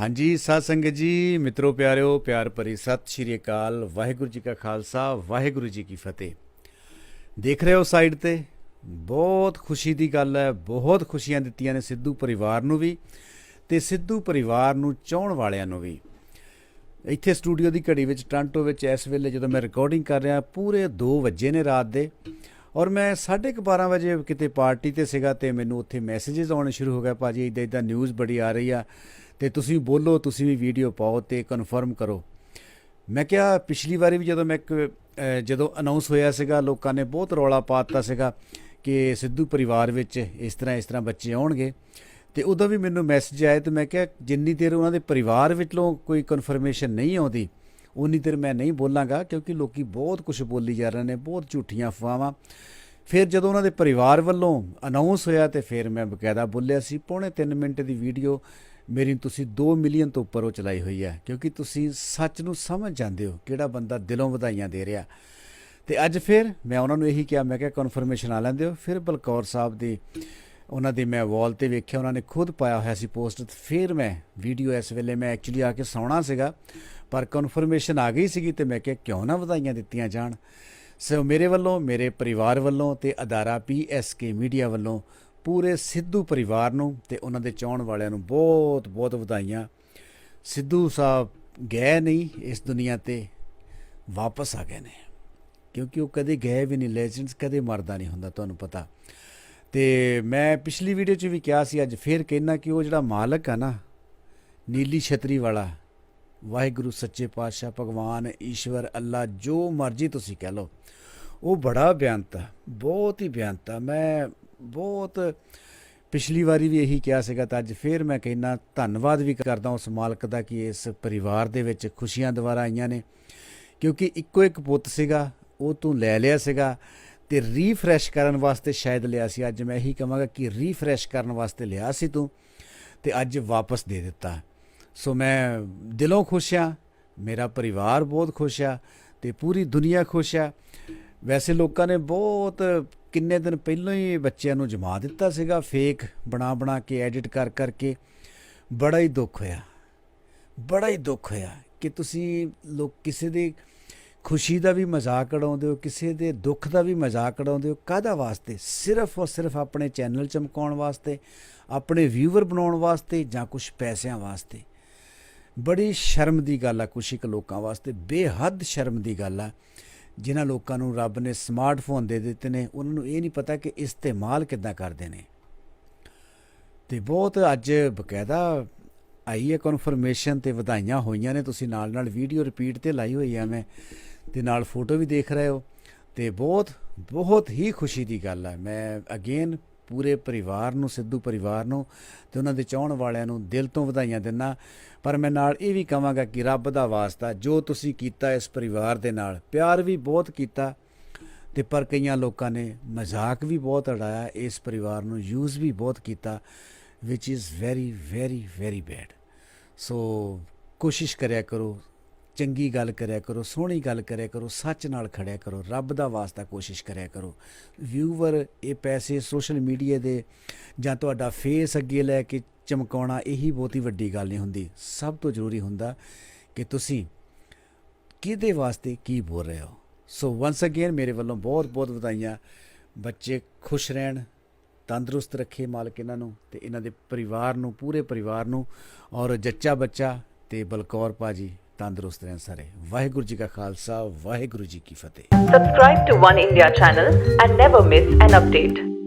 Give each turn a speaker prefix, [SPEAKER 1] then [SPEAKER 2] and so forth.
[SPEAKER 1] ਹਾਂਜੀ, ਸਾਧ ਸੰਗਤ ਜੀ, ਮਿੱਤਰੋ, ਪਿਆਰਿਓ, ਪਿਆਰ ਭਰੀ ਸਤਿ ਸ਼੍ਰੀ ਅਕਾਲ। ਵਾਹਿਗੁਰੂ ਜੀ ਕਾ ਖਾਲਸਾ, ਵਾਹਿਗੁਰੂ ਜੀ ਕੀ ਫਤਿਹ। ਦੇਖ ਰਹੇ ਹੋ ਸਾਈਡ ਤੇ? ਬਹੁਤ ਖੁਸ਼ੀ ਦੀ ਗੱਲ ਹੈ, ਬਹੁਤ ਖੁਸ਼ੀਆਂ ਦਿੱਤੀਆਂ ਨੇ ਸਿੱਧੂ ਪਰਿਵਾਰ ਨੂੰ ਵੀ ਤੇ ਸਿੱਧੂ ਪਰਿਵਾਰ ਨੂੰ ਚਾਹਣ ਵਾਲਿਆਂ ਨੂੰ ਵੀ। ਇੱਥੇ ਸਟੂਡੀਓ ਦੀ ਘੜੀ ਵਿੱਚ, ਟ੍ਰਾਂਟੋ ਵਿੱਚ ਇਸ ਵੇਲੇ ਜਦੋਂ ਮੈਂ ਰਿਕਾਰਡਿੰਗ ਕਰ ਰਿਹਾ, ਪੂਰੇ 2 ਵਜੇ ਨੇ ਰਾਤ ਦੇ ਔਰ ਮੈਂ 12:30 ਵਜੇ ਕਿਤੇ ਪਾਰਟੀ ਤੇ ਸੀਗਾ ਤੇ ਮੈਨੂੰ ਉੱਥੇ ਮੈਸੇजेस ਆਉਣੇ ਸ਼ੁਰੂ ਹੋ ਗਏ, ਭਾਜੀ ਇਦਾਂ ਇਦਾਂ ਨਿਊਜ਼ ਬੜੀ ਆ ਰਹੀ ਆ। ਤੇ ਤੁਸੀਂ ਬੋਲੋ ਤੁਸੀਂ ਵੀ ਵੀਡੀਓ ਪਾਓ ਤੇ ਕਨਫਰਮ ਕਰੋ। ਮੈਂ ਕਿਹਾ ਪਿਛਲੀ ਵਾਰੀ ਵੀ ਜਦੋਂ ਮੈਂ ਇੱਕ, ਜਦੋਂ ਅਨਾਉਂਸ ਹੋਇਆ ਸੀਗਾ ਲੋਕਾਂ ਨੇ ਬਹੁਤ ਰੌਲਾ ਪਾਤਾ ਸੀਗਾ ਕਿ ਸਿੱਧੂ ਪਰਿਵਾਰ ਵਿੱਚ ਇਸ ਤਰ੍ਹਾਂ ਇਸ ਤਰ੍ਹਾਂ ਬੱਚੇ ਆਉਣਗੇ। ਤੇ ਉਦੋਂ ਵੀ ਮੈਨੂੰ ਮੈਸੇਜ ਆਇਆ ਤੇ ਮੈਂ ਕਿਹਾ ਜਿੰਨੀ ਦੇਰ ਉਹਨਾਂ ਦੇ ਪਰਿਵਾਰ ਵਿੱਚੋਂ ਕੋਈ ਕਨਫਰਮੇਸ਼ਨ ਨਹੀਂ ਆਉਂਦੀ ਉਨੀ ਦੇਰ ਮੈਂ ਨਹੀਂ ਬੋਲਾਂਗਾ ਕਿਉਂਕਿ ਲੋਕੀ ਬਹੁਤ ਕੁਝ ਬੋਲੀ ਜਾ ਰਹੇ ਨੇ ਬਹੁਤ ਝੂਠੀਆਂ ਅਫਵਾਹਾਂ। ਫਿਰ ਜਦੋਂ ਉਹਨਾਂ ਦੇ ਪਰਿਵਾਰ ਵੱਲੋਂ ਅਨਾਉਂਸ ਹੋਇਆ ਤੇ ਫਿਰ ਮੈਂ ਬਕਾਇਦਾ ਬੋਲਿਆ ਸੀ ਪੌਣੇ 3 ਮਿੰਟ ਦੀ ਵੀਡੀਓ ਮੇਰੀ ਤੁਸੀਂ 2 ਮਿਲੀਅਨ ਤੋਂ ਉੱਪਰ ਉਹ ਚਲਾਈ ਹੋਈ ਹੈ, ਕਿਉਂਕਿ ਤੁਸੀਂ ਸੱਚ ਨੂੰ ਸਮਝ ਜਾਂਦੇ ਹੋ ਕਿਹੜਾ ਬੰਦਾ ਦਿਲੋਂ ਵਧਾਈਆਂ ਦੇ ਰਿਹਾ। ਤੇ ਅੱਜ ਫਿਰ ਮੈਂ ਉਹਨਾਂ ਨੂੰ ਇਹੀ ਕਿਹਾ, ਮੈਂ ਕਿਹਾ ਕਨਫਰਮੇਸ਼ਨ ਆ ਲੈਂਦੇ ਹੋ। ਫਿਰ ਬਲਕੌਰ ਸਾਹਿਬ ਦੀ, ਉਹਨਾਂ ਦੇ ਮੈਂ ਵਾਲ ਤੇ ਵੇਖਿਆ, ਉਹਨਾਂ ਨੇ ਖੁਦ ਪਾਇਆ ਹੋਇਆ ਸੀ ਪੋਸਟ ਫਿਰ ਮੈਂ ਵੀਡੀਓ ਇਸ ਵੇਲੇ ਮੈਂ ਐਕਚੁਅਲੀ ਆ ਕੇ ਸੌਣਾ ਸੀਗਾ, ਪਰ ਕਨਫਰਮੇਸ਼ਨ ਆ ਗਈ ਸੀਗੀ ਤੇ ਮੈਂ ਕਿਹਾ ਕਿਉਂ ਨਾ ਵਧਾਈਆਂ ਦਿੱਤੀਆਂ ਜਾਣ। ਸੋ ਮੇਰੇ ਵੱਲੋਂ, ਮੇਰੇ ਪਰਿਵਾਰ ਵੱਲੋਂ ਤੇ ਅਦਾਰਾ ਪੀਐਸਕੇ ਮੀਡੀਆ ਵੱਲੋਂ ਪੂਰੇ ਸਿੱਧੂ ਪਰਿਵਾਰ ਨੂੰ ਤੇ ਉਹਨਾਂ ਦੇ ਚਾਹਣ ਵਾਲਿਆਂ ਨੂੰ ਬਹੁਤ ਬਹੁਤ ਵਧਾਈਆਂ। ਸਿੱਧੂ ਸਾਹਿਬ ਗਏ ਨਹੀਂ ਇਸ ਦੁਨੀਆ ਤੇ, ਵਾਪਸ ਆ ਗਏ ਨੇ। ਕਿਉਂਕਿ ਉਹ ਕਦੇ ਗਏ ਵੀ ਨਹੀਂ ਲੈਜੈਂਡਸ ਕਦੇ ਮਰਦਾ ਨਹੀਂ ਹੁੰਦਾ, ਤੁਹਾਨੂੰ ਪਤਾ। ਤੇ ਮੈਂ ਪਿਛਲੀ ਵੀਡੀਓ 'ਚ ਵੀ ਕਿਹਾ ਸੀ, ਅੱਜ ਫੇਰ ਕਹਿਣਾ ਕਿ ਉਹ ਜਿਹੜਾ ਮਾਲਕ ਆ ਨਾ, ਨੀਲੀ ਛਤਰੀ ਵਾਲਾ, ਵਾਹਿਗੁਰੂ, ਸੱਚੇ ਪਾਤਸ਼ਾਹ, ਭਗਵਾਨ, ਈਸ਼ਵਰ, ਅੱਲਾ, ਜੋ ਮਰਜ਼ੀ ਤੁਸੀਂ ਕਹਿ ਲਓ, ਉਹ ਬੜਾ ਬਿਆਨਤਾ ਬਹੁਤ ਹੀ ਬਿਆਨਤਾ ਮੈਂ ਬਹੁਤ ਪਿਛਲੀ ਵਾਰੀ ਵੀ ਇਹੀ ਕਿਹਾ ਸੀਗਾ ਤਾਂ ਅੱਜ ਫੇਰ ਮੈਂ ਕਹਿਣਾ ਧੰਨਵਾਦ ਵੀ ਕਰਦਾ ਉਸ ਮਾਲਕ ਦਾ ਕਿ ਇਸ ਪਰਿਵਾਰ ਦੇ ਵਿੱਚ ਖੁਸ਼ੀਆਂ ਦੁਬਾਰਾ ਆਈਆਂ ਨੇ। ਕਿਉਂਕਿ ਇੱਕੋ ਇੱਕ ਪੁੱਤ ਸੀਗਾ, ਉਹ ਤੂੰ ਲੈ ਲਿਆ ਸੀਗਾ ਤੇ ਰੀਫਰੈਸ਼ ਕਰਨ ਵਾਸਤੇ ਸ਼ਾਇਦ ਲਿਆ ਸੀ। ਅੱਜ ਮੈਂ ਇਹੀ ਕਹਾਂਗਾ ਕਿ ਰੀਫਰੈਸ਼ ਕਰਨ ਵਾਸਤੇ ਲਿਆ ਸੀ ਤੂੰ ਤੇ ਅੱਜ ਵਾਪਸ ਦੇ ਦਿੱਤਾ। ਸੋ ਮੈਂ ਦਿਲੋਂ ਖੁਸ਼ ਆ ਮੇਰਾ ਪਰਿਵਾਰ ਬਹੁਤ ਖੁਸ਼ ਆ ਤੇ ਪੂਰੀ ਦੁਨੀਆ ਖੁਸ਼ ਆ। ਵੈਸੇ ਲੋਕਾਂ ਨੇ ਬਹੁਤ ਕਿੰਨੇ ਦਿਨ ਪਹਿਲਾਂ ਹੀ ਬੱਚਿਆਂ ਨੂੰ ਜਮਾ ਦਿੱਤਾ ਸੀਗਾ ਫੇਕ, ਬਣਾ ਬਣਾ ਕੇ ਐਡਿਟ ਕਰ ਕਰਕੇ। ਬੜਾ ਹੀ ਦੁੱਖ ਹੋਇਆ। ਬੜਾ ਹੀ ਦੁੱਖ ਹੋਇਆ ਕਿ ਤੁਸੀਂ ਲੋਕ ਕਿਸੇ ਦੇ ਖੁਸ਼ੀ ਦਾ ਵੀ ਮਜ਼ਾਕ ਉਡਾਉਂਦੇ ਹੋ, ਕਿਸੇ ਦੇ ਦੁੱਖ ਦਾ ਵੀ ਮਜ਼ਾਕ ਉਡਾਉਂਦੇ ਹੋ, ਕਾਹਦਾ ਵਾਸਤੇ? ਸਿਰਫ ਔਰ ਸਿਰਫ ਆਪਣੇ ਚੈਨਲ ਚਮਕਾਉਣ ਵਾਸਤੇ, ਆਪਣੇ ਵਿਊਵਰ ਬਣਾਉਣ ਵਾਸਤੇ ਜਾਂ ਕੁਝ ਪੈਸਿਆਂ ਵਾਸਤੇ? ਬੜੀ ਸ਼ਰਮ ਦੀ ਗੱਲ ਆ ਕੁਛ ਇੱਕ ਲੋਕਾਂ ਵਾਸਤੇ। ਬੇਹੱਦ ਸ਼ਰਮ ਦੀ ਗੱਲ ਆ। ਜਿਨ੍ਹਾਂ ਲੋਕਾਂ ਨੂੰ ਰੱਬ ਨੇ ਸਮਾਰਟਫੋਨ ਦੇ ਦਿੱਤੇ ਨੇ, ਉਹਨਾਂ ਨੂੰ ਇਹ ਨਹੀਂ ਪਤਾ ਕਿ ਇਸਤੇਮਾਲ ਕਿੱਦਾਂ ਕਰਦੇ ਨੇ। ਤੇ ਬਹੁਤ ਅੱਜ ਬਕਾਇਦਾ ਆਈ ਹੈ ਕਨਫਰਮੇਸ਼ਨ ਤੇ ਵਧਾਈਆਂ ਹੋਈਆਂ ਨੇ। ਤੁਸੀਂ ਨਾਲ ਨਾਲ ਵੀਡੀਓ ਰਿਪੀਟ ਤੇ ਲਾਈ ਹੋਈ ਆ ਮੈਂ, ਤੇ ਨਾਲ ਫੋਟੋ ਵੀ ਦੇਖ ਰਹੇ ਹੋ। ਤੇ ਬਹੁਤ ਬਹੁਤ ਹੀ ਖੁਸ਼ੀ ਦੀ ਗੱਲ ਹੈ ਮੈਂ ਅਗੇਨ ਪੂਰੇ ਪਰਿਵਾਰ ਨੂੰ, ਸਿੱਧੂ ਪਰਿਵਾਰ ਨੂੰ ਤੇ ਉਹਨਾਂ ਦੇ ਚਾਹਣ ਵਾਲਿਆਂ ਨੂੰ ਦਿਲ ਤੋਂ ਵਧਾਈਆਂ ਦਿੰਨਾ ਪਰ ਮੈਂ ਨਾਲ ਇਹ ਵੀ ਕਹਾਂਗਾ ਕਿ ਰੱਬ ਦਾ ਵਾਸਤਾ, ਜੋ ਤੁਸੀਂ ਕੀਤਾ ਇਸ ਪਰਿਵਾਰ ਦੇ ਨਾਲ, ਪਿਆਰ ਵੀ ਬਹੁਤ ਕੀਤਾ ਤੇ ਪਰ ਕਈਆਂ ਲੋਕਾਂ ਨੇ ਮਜ਼ਾਕ ਵੀ ਬਹੁਤ ਉਡਾਇਆ, ਇਸ ਪਰਿਵਾਰ ਨੂੰ ਯੂਜ਼ ਵੀ ਬਹੁਤ ਕੀਤਾ ਵਿਚ is very very very bad so ਕੋਸ਼ਿਸ਼ ਕਰਿਆ ਕਰੋ ਚੰਗੀ ਗੱਲ ਕਰਿਆ ਕਰੋ, ਸੋਹਣੀ ਗੱਲ ਕਰਿਆ ਕਰੋ, ਸੱਚ ਨਾਲ ਖੜਿਆ ਕਰੋ, ਰੱਬ ਦਾ ਵਾਸਤਾ ਕੋਸ਼ਿਸ਼ ਕਰਿਆ ਕਰੋ। ਵਿਊਵਰ ਇਹ ਪੈਸੇ ਸੋਸ਼ਲ ਮੀਡੀਆ ਦੇ ਜਾਂ ਤੁਹਾਡਾ ਫੇਸ ਅੱਗੇ ਲੈ ਕੇ ਚਮਕਾਉਣਾ, ਇਹੀ ਬਹੁਤੀ ਵੱਡੀ ਗੱਲ ਨਹੀਂ ਹੁੰਦੀ। ਸਭ ਤੋਂ ਜ਼ਰੂਰੀ ਹੁੰਦਾ ਕਿ ਤੁਸੀਂ ਕਿਹਦੇ ਵਾਸਤੇ ਕੀ ਬੋਲ ਰਹੇ ਹੋ? ਸੋ ਵਾਂਸ ਅਗੇਨ ਮੇਰੇ ਵੱਲੋਂ ਬਹੁਤ ਬਹੁਤ ਵਧਾਈਆਂ। ਬੱਚੇ ਖੁਸ਼ ਰਹਿਣ, ਤੰਦਰੁਸਤ ਰੱਖੇ ਮਾਲਕ ਇਹਨਾਂ ਨੂੰ ਤੇ ਇਹਨਾਂ ਦੇ ਪਰਿਵਾਰ ਨੂੰ, ਪੂਰੇ ਪਰਿਵਾਰ ਨੂੰ ਔਰ ਜੱਚਾ ਬੱਚਾ ਤੇ ਬਲਕੌਰ ਪਾਜੀ ਤੰਦਰੁਸਤ ਰਹਿਣ ਸਾਰੇ ਵਾਹਿਗੁਰੂ ਜੀ ਕਾ ਖਾਲਸਾ ਵਾਹਿਗੁਰੂ ਜੀ ਕੀ ਫਤਿਹ
[SPEAKER 2] subscribe to one India channel and never miss an update